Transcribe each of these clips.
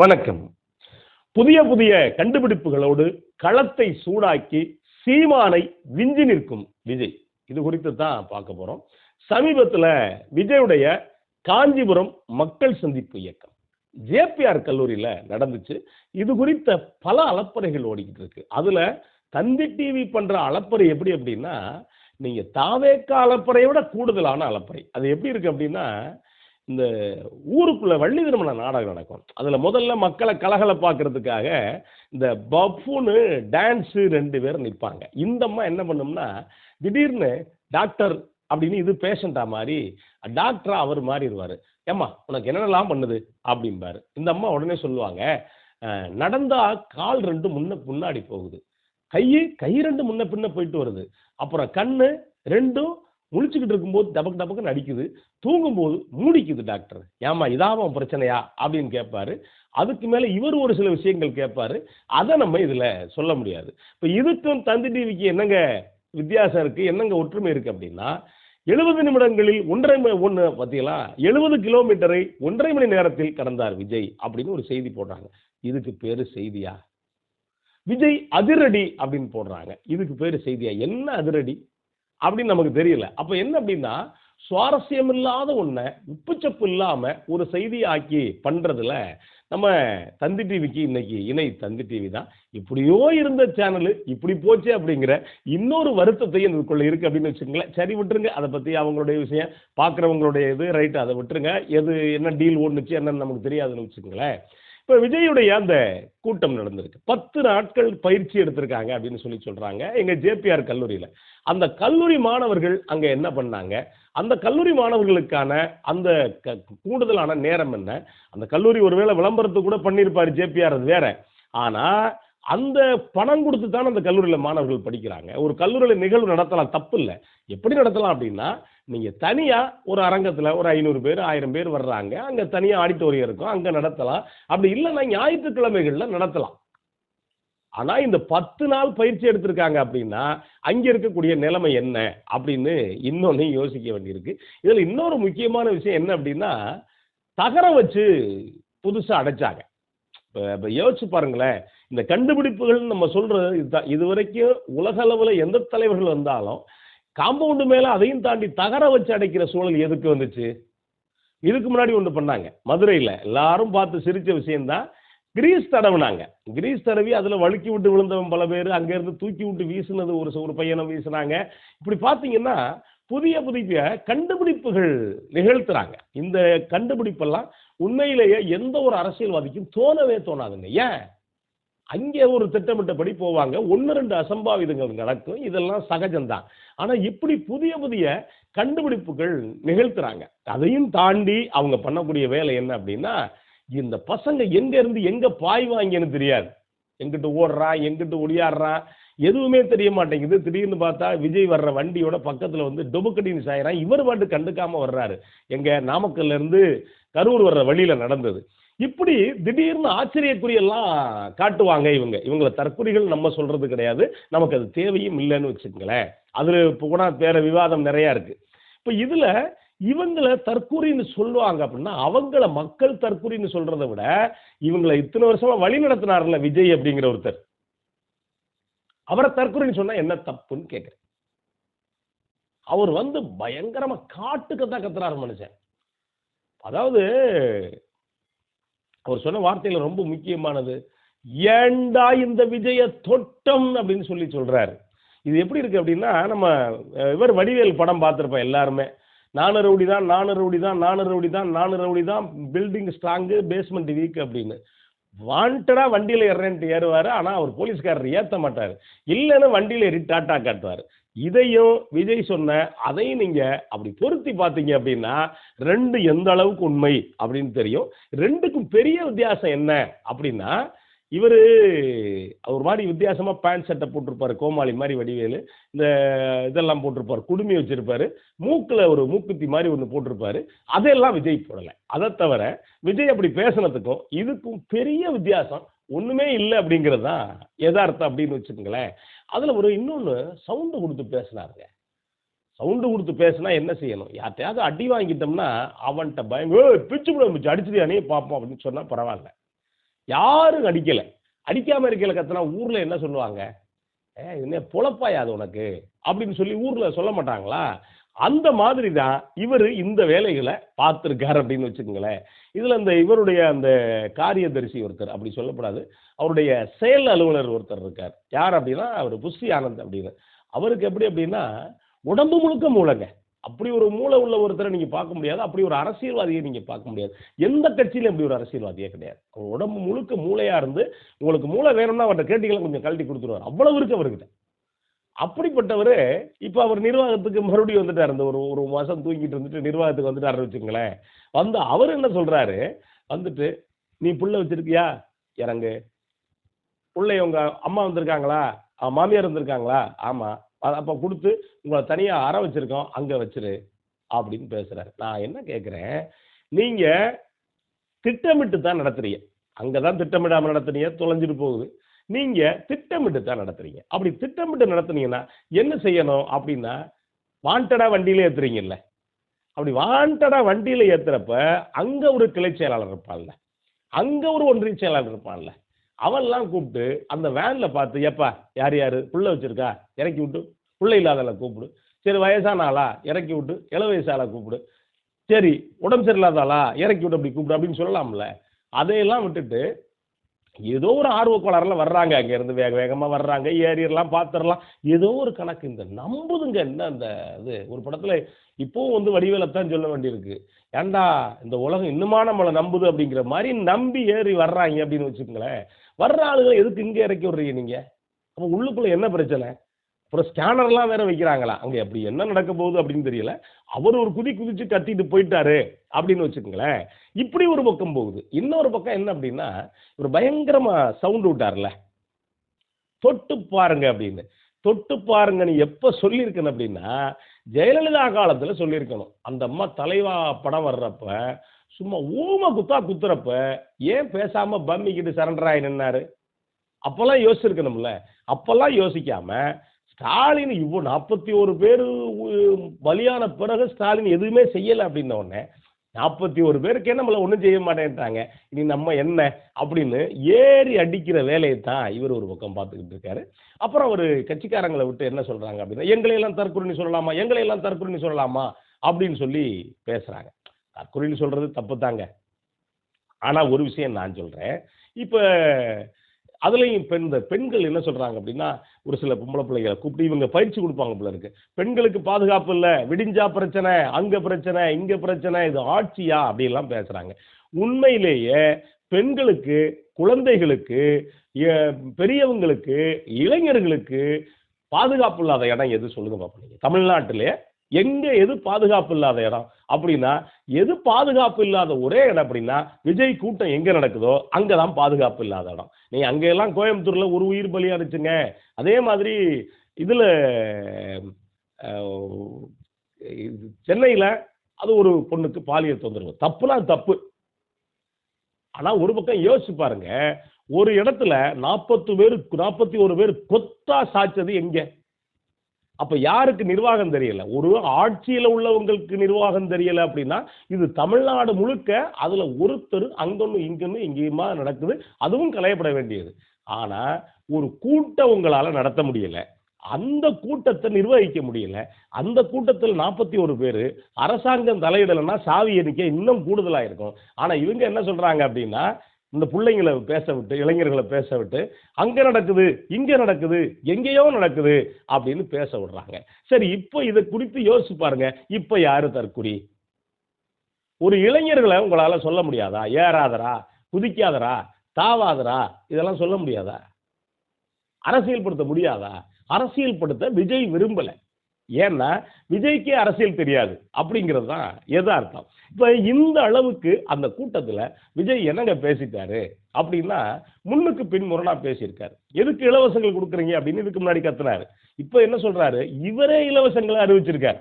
வணக்கம். புதிய புதிய கண்டுபிடிப்புகளோடு களத்தை சூடாக்கி சீமானை விஞ்சி நிற்கும் விஜய். இது குறித்து தான் பார்க்க போறோம். சமீபத்தில் விஜயுடைய காஞ்சிபுரம் மக்கள் சந்திப்பு இயக்கம். ஜேபிஆர் கல்லூரியில் நடந்துச்சு. இது குறித்த பல அலப்பறைகள் ஓடிக்கிட்டு இருக்கு. அதுல தந்தி டிவி பண்ற அலப்பறை எப்படி அப்படின்னா நீங்க தாவேக்க அலப்பறையை விட கூடுதலான அலப்பறை அது எப்படி இருக்கு அப்படின்னா இந்த ஊருக்குள்ளே வள்ளி திருமண நாடகம் நடக்கும். அதில் முதல்ல மக்களை கலகலப்பாக்குறதுக்காக இந்த பஃபுன்னு டான்ஸு ரெண்டு பேர் நிற்பாங்க இந்தம்மா என்ன பண்ணும்னா திடீர்னு டாக்டர் அப்படின்னு இது பேஷண்டா மாதிரி டாக்டரா அவர் மாறிடுவார். ஏம்மா உனக்கு என்னென்னலாம் பண்ணுது? அப்படிம்பாரு. இந்த அம்மா உடனே சொல்லுவாங்க நடந்தால் நடந்தா கால் ரெண்டு முன்ன முன்னாடி போகுது. கை கை ரெண்டு முன்ன பின்ன போயிட்டு வருது. அப்புறம் கண்ணு ரெண்டும் முழிச்சுக்கிட்டு இருக்கும்போது டபக்கு டபக்குன்னு அடிக்குது. தூங்கும்போது மூடிக்குது டாக்டர் ஏமா இதாவும் பிரச்சனையா? அப்படின்னு கேட்பாரு அதுக்கு மேலே இவர் ஒரு சில விஷயங்கள் கேட்பாரு அதை நம்ம இதில் சொல்ல முடியாது. இப்போ இதுக்கும் தந்தி டிவிக்கு என்னங்க வித்தியாசம் இருக்குது என்னங்க ஒற்றுமை இருக்குது அப்படின்னா எழுபது நிமிடங்களில் ஒன்றரை ஒன்று பார்த்தீங்களா எழுபது கிலோமீட்டரை ஒன்றரை மணி நேரத்தில் கடந்தார் விஜய் அப்படின்னு ஒரு செய்தி போடுறாங்க. இதுக்கு பேர் செய்தியா? விஜய் அதிரடி அப்படின்னு போடுறாங்க. இதுக்கு பேர் செய்தியா? என்ன அதிரடி? அப்படின்னு நமக்கு தெரியல. அப்ப என்ன அப்படின்னா சுவாரஸ்யம் இல்லாத ஒன்றை உப்புச்சப்பு இல்லாம ஒரு செய்தியாக்கி ஆக்கி பண்றதுல நம்ம தந்தி டிவிக்கு இன்னைக்கு இணை தந்தி டிவி தான். இப்படியோ இருந்த சேனல் இப்படி போச்சு அப்படிங்கிற இன்னொரு வருத்தத்தையும் இதுக்குள்ள இருக்கு அப்படின்னு வச்சுக்கோங்களேன். சரி விட்டுருங்க. அதை பத்தி அவங்களுடைய விஷயம் பார்க்குறவங்களுடைய இது ரைட் அதை விட்டுருங்க. எது என்ன டீல் ஓடுனுச்சு என்னன்னு நமக்கு தெரியாதுன்னு வச்சுக்கோங்களேன். இப்போ விஜயுடைய அந்த கூட்டம் நடந்திருக்கு. பத்து நாட்கள் பயிற்சி எடுத்திருக்காங்க அப்படின்னு சொல்லி சொல்றாங்க. எங்க ஜேபிஆர் கல்லூரியில. அந்த கல்லூரி மாணவர்கள் அங்க என்ன பண்ணாங்க? அந்த கல்லூரி மாணவர்களுக்கான அந்த க- கூடுதலான நேரம் என்ன? அந்த கல்லூரி ஒருவேளை விளம்பரத்தை கூட பண்ணியிருப்பாரு ஜேபிஆர் அது வேற. ஆனா அந்த பணம் கொடுத்து தான் அந்த கல்லூரியில் மாணவர்கள் படிக்கிறாங்க. ஒரு கல்லூரியில் நிகழ்வு நடத்தலாம் தப்பு இல்லை எப்படி நடத்தலாம் அப்படின்னா நீங்கள் தனியாக ஒரு அரங்கத்தில் ஒரு ஐநூறு பேர் ஆயிரம் பேர் வர்றாங்க. அங்கே தனியாக ஆடிட்டோரியம் இருக்கும். அங்கே நடத்தலாம். அப்படி இல்லைன்னா ஞாயிற்றுக்கிழமைகளில் நடத்தலாம். ஆனால் இந்த பத்து நாள் பயிற்சி எடுத்திருக்காங்க அப்படின்னா அங்கே இருக்கக்கூடிய நிலைமை என்ன அப்படின்னு இன்னொன்னு யோசிக்க வேண்டியிருக்கு. இதில் இன்னொரு முக்கியமான விஷயம் என்ன அப்படின்னா தகரம் வச்சு புதுசாக அடைச்சாங்க. இப்போ இப்போ யோசிச்சு பாருங்களேன். இந்த கண்டுபிடிப்புகள் நம்ம சொல்றது இதுதான். இது வரைக்கும் உலக அளவில் எந்த தலைவர்கள் வந்தாலும் காம்பவுண்டு மேல அதையும் தாண்டி தகர வச்சு அடைக்கிற சூழல் எதுக்கு வந்துச்சு? இதுக்கு முன்னாடி ஒன்று பண்ணாங்க. மதுரையில் எல்லாரும் பார்த்து சிரித்த விஷயம்தான். கிரீஸ் தடவுனாங்க. கிரீஸ் தடவி அதில் வழுக்கி விட்டு விழுந்தவன் பல பேர் அங்கேருந்து தூக்கி விட்டு வீசுனது ஒரு ஒரு பையனை வீசுனாங்க. இப்படி பார்த்தீங்கன்னா புதிய புதிய கண்டுபிடிப்புகள் நிகழ்த்துறாங்க. இந்த கண்டுபிடிப்பெல்லாம் உண்மையிலேயே எந்த ஒரு அரசியல்வாதிக்கும் தோணவே தோணாதுங்க. ஏன்? அங்கே ஒரு திட்டமிட்டபடி போவாங்க. ஒன்று ரெண்டு அசம்பாவிதங்கள் நடக்கும். இதெல்லாம் சகஜம்தான். ஆனால் இப்படி புதிய புதிய கண்டுபிடிப்புகள் நிகழ்த்துறாங்க. அதையும் தாண்டி அவங்க பண்ணக்கூடிய வேலை என்ன அப்படின்னா இந்த பசங்க எங்கேருந்து எங்கே பாய்வாங்கன்னு பாய் வாங்கின்னு தெரியாது. எங்கிட்டு ஓடுறான் எங்கிட்டு ஒடியாடுறான் எதுவுமே தெரிய மாட்டேங்குது. திடீர்னு பார்த்தா விஜய் வர்ற வண்டியோட பக்கத்தில் வந்து டொபுக்கடின்னு சாயிறான். இவர் பாட்டு கண்டுக்காமல் வர்றாரு. எங்கள் நாமக்கல்லேருந்து கரூர் வர்ற வழியில் நடந்தது. இப்படி திடீர்னு ஆச்சரியக்குறியெல்லாம் காட்டுவாங்க இவங்க. இவங்களை தற்குறிகள் நம்ம சொல்றது கிடையாது. நமக்கு அது தேவையும் இல்லைன்னு வச்சுக்கங்களேன். அதுல இப்போ கூட வேற விவாதம் நிறைய இருக்கு. இப்போ இதுல இவங்களை தற்கூரின்னு சொல்லுவாங்க அப்படின்னா அவங்கள மக்கள் தற்கூரின்னு சொல்றதை விட இவங்களை இத்தனை வருஷமா வழி நடத்தினார்ல விஜய் அப்படிங்கிற ஒருத்தர். அவரை தற்கூரின்னு சொன்னா என்ன தப்புன்னு கேட்குறேன் அவர் வந்து பயங்கரமா காட்டுக்கத்தான் கத்துறாரு மனுஷன். அதாவது அவர் சொன்ன வார்த்தையில் ரொம்ப முக்கியமானது ஏண்டா இந்த விஜய தொட்டம் அப்படின்னு சொல்லி சொல்கிறாரு இது எப்படி இருக்குது அப்படின்னா நம்ம இவர் வடிவேல் படம் பார்த்துருப்போம் எல்லாருமே. நானு ரவுடி தான் நானு ரவுடி தான் நானு ரவுடி தான் நானு ரவுடி தான் பில்டிங் ஸ்ட்ராங்கு பேஸ்மெண்ட் வீக் அப்படின்னு. வாண்டடாக வண்டியில் ஏறேன்ட்டு ஏறுவார் ஆனால் அவர் போலீஸ்காரர் ஏற்ற மாட்டார். இல்லைன்னு வண்டியில் ஏறி டாட்டா இதையும் விஜய் சொன்ன அதையும் நீங்க அப்படி பொருத்தி பார்த்தீங்க அப்படின்னா ரெண்டு எந்த அளவுக்கு உண்மை அப்படின்னு தெரியும். ரெண்டுக்கும் பெரிய வித்தியாசம் என்ன அப்படின்னா இவர் ஒரு மாதிரி வித்தியாசமாக பேண்ட் சட்டை போட்டிருப்பாரு கோமாளி மாதிரி வடிவேலு. இந்த இதெல்லாம் போட்டிருப்பாரு குடுமி வச்சிருப்பாரு. மூக்கில் ஒரு மூக்குத்தி மாதிரி ஒன்று போட்டிருப்பாரு. அதெல்லாம் விஜய் போடலை. அதை தவிர விஜய் அப்படி பேசுனதுக்கும் இதுக்கும் பெரிய வித்தியாசம் ஒன்றுமே இல்லை அப்படிங்கிறது தான் யதார்த்தம் அப்படின்னு வச்சுக்கோங்களேன். அதில் ஒரு இன்னொன்று சவுண்டு கொடுத்து பேசினாருங்க. சவுண்டு கொடுத்து பேசினா என்ன செய்யணும்? யார்ட்டையாவது அடி வாங்கிட்டோம்னா அவன்கிட்ட பயம் பிச்சு கூட முடிச்சு அடிச்சிருக்கா பார்ப்போம் அப்படின்னு சொன்னால் பரவாயில்ல. யாரும் அடிக்கலை. அடிக்காமல் இருக்கல கத்துனா ஊரில் என்ன சொல்லுவாங்க? ஏ என்ன பொழப்பாயாது உனக்கு அப்படின்னு சொல்லி ஊரில் சொல்ல மாட்டாங்களா? அந்த மாதிரி தான் இவர் இந்த வேலைகளை பார்த்துருக்கார் அப்படின்னு வச்சுக்கோங்களேன். இதில் இந்த இவருடைய அந்த காரியதரிசி ஒருத்தர் அப்படி சொல்லப்படாது. அவருடைய செயல் அலுவலர் ஒருத்தர் இருக்கார். யார் அப்படின்னா அவர் புஷ்டி ஆனந்த் அப்படின்னு. அவருக்கு எப்படி அப்படின்னா உடம்பு முழுக்க மூளைங்க. அப்படி ஒரு மூளை உள்ள ஒருத்தரை நீங்கள் பார்க்க முடியாது. அப்படி ஒரு அரசியல்வாதியை நீங்கள் பார்க்க முடியாது. எந்த கட்சியிலும் அப்படி ஒரு அரசியல்வாதியே கிடையாது. அவர் உடம்பு முழுக்க மூளையாக இருந்து உங்களுக்கு மூளை வேணும்னா அவர்கிட்ட கேட்டிகளை கொஞ்சம் கழட்டி கொடுத்துருவார். அவ்வளவு இருக்கு அவர்கிட்ட. அப்படிப்பட்டவர் இப்போ அவர் நிர்வாகத்துக்கு மறுபடியும் வந்துட்டார். இந்த ஒரு ஒரு மாதம் தூங்கிட்டு இருந்துட்டு நிர்வாகத்துக்கு வந்துட்டாரு வச்சுங்களேன் வந்து அவர் என்ன சொல்கிறாரு வந்துட்டு நீ புள்ள வச்சிருக்கியா? இறங்கு. பிள்ளை உங்கள் அம்மா வந்திருக்காங்களா? மாமியார் வந்திருக்காங்களா? ஆமாம் அப்போ கொடுத்து உங்களை தனியாக அறை வச்சுருக்கோம். அங்கே வச்சிரு. அப்படின்னு பேசுகிறாரு நான் என்ன கேட்குறேன் நீங்கள் திட்டமிட்டு தான் நடத்துறீங்க. அங்கதான் திட்டமிடாமல் நடத்துனீங்க. தொலைஞ்சிட்டு போகுது. நீங்க திட்டமிட்டு தான் நடத்துறீங்க. அப்படி திட்டமிட்டு நடத்துனீங்கன்னா என்ன செய்யணும் அப்படின்னா வாண்டடா வண்டியில ஏத்துறீங்கல்ல. அப்படி வாண்டடா வண்டியில ஏத்துறப்ப அங்க ஒரு கிளை செயலாளர் இருப்பான்ல. அங்க ஒரு ஒன்றிய செயலாளர் இருப்பான்ல. அவன்லாம் கூப்பிட்டு அந்த வேன்ல பார்த்து எப்பா யார் யாரு? புள்ள வச்சிருக்கா? இறக்கி விட்டு. புள்ள இல்லாதால கூப்பிடு. சரி வயசான ஆளா? இறக்கி விட்டு. இள வயசால கூப்பிடு. சரி உடம்பு சரியில்லாதாளா இறக்கி விட்டு அப்படி கூப்பிடு அப்படின்னு சொல்லலாம்ல. அதையெல்லாம் விட்டுட்டு ஏதோ ஒரு ஆர்வக்கோளாறுலாம் வர்றாங்க. அங்கேருந்து வேக வேகமாக வர்றாங்க. ஏறிடலாம் பார்த்துடலாம் ஏதோ ஒரு கணக்கு. இந்த நம்புதுங்க என்ன அந்த இது? ஒரு படத்தில் இப்போவும் வந்து வடிவேலத்தான் சொல்ல வேண்டியிருக்கு. ஏண்டா இந்த உலகம் இன்னுமா நம்மளை நம்புது அப்படிங்கிற மாதிரி நம்பி ஏறி வர்றாங்க அப்படின்னு வச்சுக்கோங்களேன். வர்ற ஆளுகளை எதுக்கு இங்கே இறக்கி விடுறீங்க நீங்கள் அப்போ உள்ளுக்குள்ளே என்ன பிரச்சனை? அப்புறம் ஸ்கேனர்லாம் வேற வைக்கிறாங்களா? அங்கே அப்படி என்ன நடக்க போகுது அப்படின்னு தெரியல. அவர் ஒரு குதி குதிச்சு கத்திட்டு போயிட்டாரு அப்படின்னு வச்சுக்கோங்களேன். இப்படி ஒரு பக்கம் போகுது. இன்னொரு பக்கம் என்ன அப்படின்னா இவர் பயங்கரமா சவுண்ட் விட்டார்ல. தொட்டு பாருங்க அப்படின்னு. தொட்டு பாருங்கன்னு எப்ப சொல்லியிருக்கணும் அப்படின்னா ஜெயலலிதா காலத்துல சொல்லியிருக்கணும். அந்த அம்மா தலைவா படம் வர்றப்ப சும்மா ஊம குத்தா குத்துறப்ப ஏன் பேசாம பம்மிக்கிட்டு சரண்டர் ஆகி நின்னாரு அப்பெல்லாம் யோசிச்சிருக்கணும்ல. அப்பெல்லாம் யோசிக்காம ஸ்டாலின் இவ்வளோ நாற்பத்தி ஒரு பேர் பலியான பிறகு ஸ்டாலின் எதுவுமே செய்யலை அப்படின்ன உடனே நாற்பத்தி ஒரு பேருக்கு நம்மள ஒன்றும் செய்ய மாட்டேன்ட்டாங்க இனி நம்ம என்ன அப்படின்னு ஏறி அடிக்கிற வேலையை தான் இவர் ஒரு பக்கம் பார்த்துக்கிட்டு இருக்காரு. அப்புறம் அவர் கட்சிக்காரங்களை விட்டு என்ன சொல்றாங்க அப்படின்னா எங்களை எல்லாம் தற்கொலை சொல்லலாமா? எங்களை எல்லாம் தற்கொலை சொல்லலாமா? அப்படின்னு சொல்லி பேசுறாங்க. தற்கொலை சொல்றது தப்பு தாங்க ஆனால் ஒரு விஷயம் நான் சொல்றேன். இப்போ அதுலேயும் பெண் இந்த பெண்கள் என்ன சொல்கிறாங்க அப்படின்னா ஒரு சில பொம்பளை பிள்ளைகளை கூப்பிட்டு இவங்க பயிற்சி கொடுப்பாங்க போல இருக்கு. பெண்களுக்கு பாதுகாப்பு இல்லை விடிஞ்சா பிரச்சனை அங்கே பிரச்சனை இங்கே பிரச்சனை இது ஆட்சியா அப்படிலாம் பேசுகிறாங்க உண்மையிலேயே பெண்களுக்கு குழந்தைகளுக்கு பெரியவங்களுக்கு இளைஞர்களுக்கு பாதுகாப்பு இல்லாத இடம் எது சொல்லுங்க பாப்போம் தமிழ்நாட்டிலே எங்க எது பாதுகாப்பு இல்லாத இடம்? அப்படின்னா எது பாதுகாப்பு இல்லாத ஒரே இடம் அப்படின்னா விஜய் கூட்டம் எங்க நடக்குதோ அங்கதான் பாதுகாப்பு இல்லாத இடம். நீ அங்கெல்லாம் கோயம்புத்தூர்ல ஒரு உயிர் பலியானுச்சுங்க அதே மாதிரி இதுல இது சென்னையில அது ஒரு பொண்ணுக்கு பாலியல் தொந்தரவு. தப்புனா தப்பு. ஆனா ஒரு பக்கம் யோசிச்சு பாருங்க. ஒரு இடத்துல நாற்பத்து பேர் நாற்பத்தி ஒரு பேர் கொத்தா சாய்ச்சது எங்கே? அப்ப யாருக்கு நிர்வாகம் தெரியல? ஒரு ஆட்சியில உள்ளவங்களுக்கு நிர்வாகம் தெரியல அப்படின்னா இது தமிழ்நாடு முழுக்க அதுல ஒருத்தர் அங்கொன்று இங்கொன்னு இங்கேயுமா நடக்குது அதுவும் களையப்பட வேண்டியது. ஆனா ஒரு கூட்டம் உங்களால நடத்த முடியல. அந்த கூட்டத்தை நிர்வகிக்க முடியல. அந்த கூட்டத்தில் நாற்பத்தி ஒரு பேர் அரசாங்கம் தலையிடலைன்னா சாவி எண்ணிக்கை இன்னும் கூடுதலாக இருக்கும் ஆனால் இவங்க என்ன சொல்கிறாங்க அப்படின்னா இந்த பிள்ளைங்களை பேச விட்டு இளைஞர்களை பேச விட்டு அங்கே நடக்குது இங்கே நடக்குது எங்கேயோ நடக்குது அப்படின்னு பேச விடுறாங்க. சரி இப்போ இதை குறித்து யோசிச்சு பாருங்க. இப்போ யாரு தற்குறி ஒரு இளைஞர்களை உங்களால் சொல்ல முடியாதா? ஏறாதரா? குதிக்காதரா? தாவாதரா? இதெல்லாம் சொல்ல முடியாதா? அரசியல்படுத்த முடியாதா? அரசியல்படுத்த விஜய் விரும்பலை. ஏன்னா விஜய்க்கே அரசியல் தெரியாது. அப்படிங்கிறது தான் எதார்த்தம் இப்போ இந்த அளவுக்கு அந்த கூட்டத்துல விஜய் என்னங்க பேசிட்டாரு அப்படின்னா முன்னுக்கு பின் முரணா பேசியிருக்காரு. எதுக்கு இலவசங்கள் கொடுக்குறீங்க அப்படின்னு இதுக்கு முன்னாடி கத்துனாரு. இப்ப என்ன சொல்றாரு? இவரே இலவசங்களை அறிவிச்சிருக்காரு.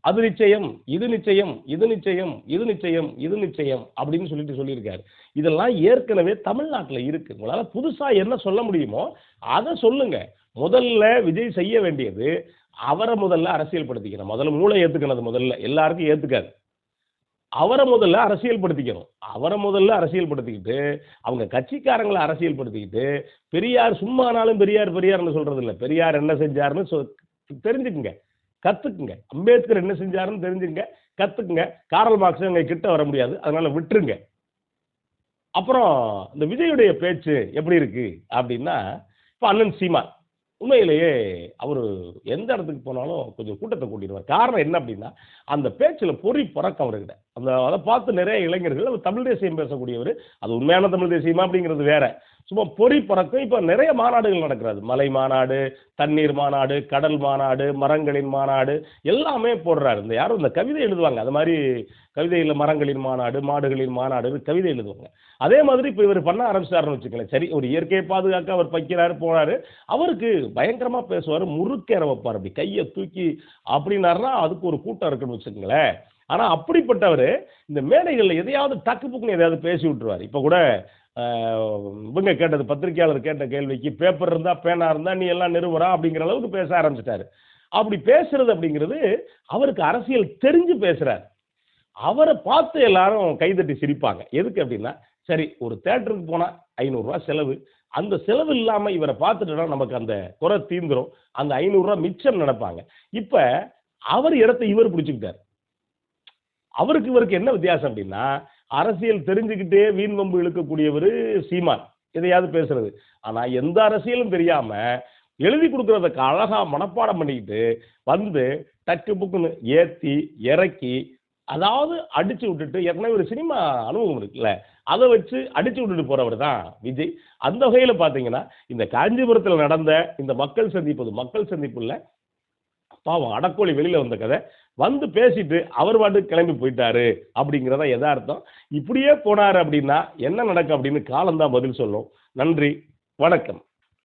அது நிச்சயம் இது நிச்சயம் இது நிச்சயம் இது நிச்சயம் இது நிச்சயம் அப்படின்னு சொல்லிட்டு சொல்லியிருக்காரு. இதெல்லாம் ஏற்கனவே தமிழ்நாட்டில் இருக்கு. உங்களால புதுசா என்ன சொல்ல முடியுமோ அதை சொல்லுங்க. முதல்ல விஜய் செய்ய வேண்டியது அவரை முதல்ல அரசியல் படுத்திக்கணும் முதல்ல மூளை ஏத்துக்கணும் அது முதல்ல. எல்லாருக்கும் ஏத்துக்காது. அவரை முதல்ல அரசியல் படுத்திக்கணும் அவரை முதல்ல அரசியல் படுத்திக்கிட்டு அவங்க கட்சிக்காரங்களை அரசியல்படுத்திக்கிட்டு பெரியார் சும்மானாலும் பெரியார் பெரியார்னு சொல்றது இல்லை பெரியார் என்ன செஞ்சாருன்னு சொ- தெரிஞ்சுக்குங்க. கத்துக்குங்க. அம்பேத்கர் என்ன செஞ்சாருன்னு தெரிஞ்சுங்க கத்துக்குங்க. காரல் மார்க்ஸ் அங்க கிட்ட வர முடியாது. அதனால விட்டுருங்க. அப்புறம் இந்த விஜயுடைய பேச்சு எப்படி இருக்கு அப்படின்னா இப்போ அண்ணன் சீமா உண்மையிலேயே அவர் எந்த இடத்துக்கு போனாலும் கொஞ்சம் கூட்டத்தை கூட்டிடுவார். காரணம் என்ன அப்படின்னா அந்த பேச்சில் பொறி பறக்கம் அவர்கிட்ட. அந்த அதை பார்த்து நிறைய இளைஞர்கள் அவர் தமிழ் தேசியம் பேசக்கூடியவர். அது உண்மையான தமிழ் தேசியமா அப்படிங்கிறது வேற. சும்மா பொறி பறக்கும். இப்போ நிறைய மாநாடுகள் நடக்கிறது. மலை மாநாடு தண்ணீர் மாநாடு கடல் மாநாடு மரங்களின் மாநாடு எல்லாமே போடுறாரு. இந்த யாரும் இந்த கவிதை எழுதுவாங்க. அது மாதிரி கவிதையில் மரங்களின் மாநாடு மாடுகளின் மாநாடு கவிதை எழுதுவாங்க. அதே மாதிரி இப்போ இவர் பண்ண ஆரம்பிச்சாருன்னு வச்சுக்கோங்களேன். சரி ஒரு இயற்கையை பாதுகாக்க அவர் பைக்கிறாரு போறாரு. அவருக்கு பயங்கரமாக பேசுவார். முறுக்கேற வைப்பார் அப்படி கையை தூக்கி அப்படின்னாருன்னா அதுக்கு ஒரு கூட்டம் இருக்குன்னு வச்சுக்கோங்களேன். ஆனால் அப்படிப்பட்டவர் இந்த மேடைகளில் எதையாவது டக்கு புக்குன்னு எதையாவது பேசி விட்டுருவார். இப்போ கூட இவங்க கேட்டது பத்திரிக்கையாளர் கேட்ட கேள்விக்கு பேப்பர் இருந்தால் பேனா இருந்தால் நீ எல்லாம் நிறுவனா அப்படிங்கிற அளவுக்கு பேச ஆரம்பிச்சிட்டாரு. அப்படி பேசுறது அப்படிங்கிறது அவருக்கு அரசியல் தெரிஞ்சு பேசுகிறார் அவரை பார்த்து எல்லாரும் கைதட்டி சிரிப்பாங்க. எதுக்கு அப்படின்னா சரி ஒரு தேட்டருக்கு போனால் ஐநூறுரூவா செலவு. அந்த செலவு இல்லாமல் இவரை பார்த்துட்டோம்னா நமக்கு அந்த குறை தீந்துரும். அந்த ஐநூறுரூவா மிச்சம் நடப்பாங்க. இப்போ அவர் இடத்த இவர் பிடிச்சிக்கிட்டார். அவருக்கு இவருக்கு என்ன வித்தியாசம் அப்படின்னா அரசியல் தெரிஞ்சுக்கிட்டே வீண் வம்பு இழுக்கக்கூடியவர் சீமான். எதையாவது பேசுறது. ஆனா எந்த அரசியலும் தெரியாம எழுதி கொடுக்கறத அழகா மனப்பாடம் பண்ணிக்கிட்டு வந்து டக்கு புக்குன்னு ஏத்தி இறக்கி அதாவது அடிச்சு விட்டுட்டு ஏற்கனவே ஒரு சினிமா அனுபவம் இருக்குல்ல அதை வச்சு அடிச்சு விட்டுட்டு போறவர் தான் விஜய். அந்த வகையில பாத்தீங்கன்னா இந்த காஞ்சிபுரத்தில் நடந்த இந்த மக்கள் சந்திப்பு மக்கள் சந்திப்புல பாவம் அடக்கோழி வெளியில வந்த கதை. வந்து பேசிட்டு அவர் பாட்டு கிளம்பி போயிட்டாரு அப்படிங்கிறத எதார்த்தம் இப்படியே போனார் அப்படின்னா என்ன நடக்கும் அப்படின்னு காலம்தான் பதில் சொல்லும். நன்றி வணக்கம்.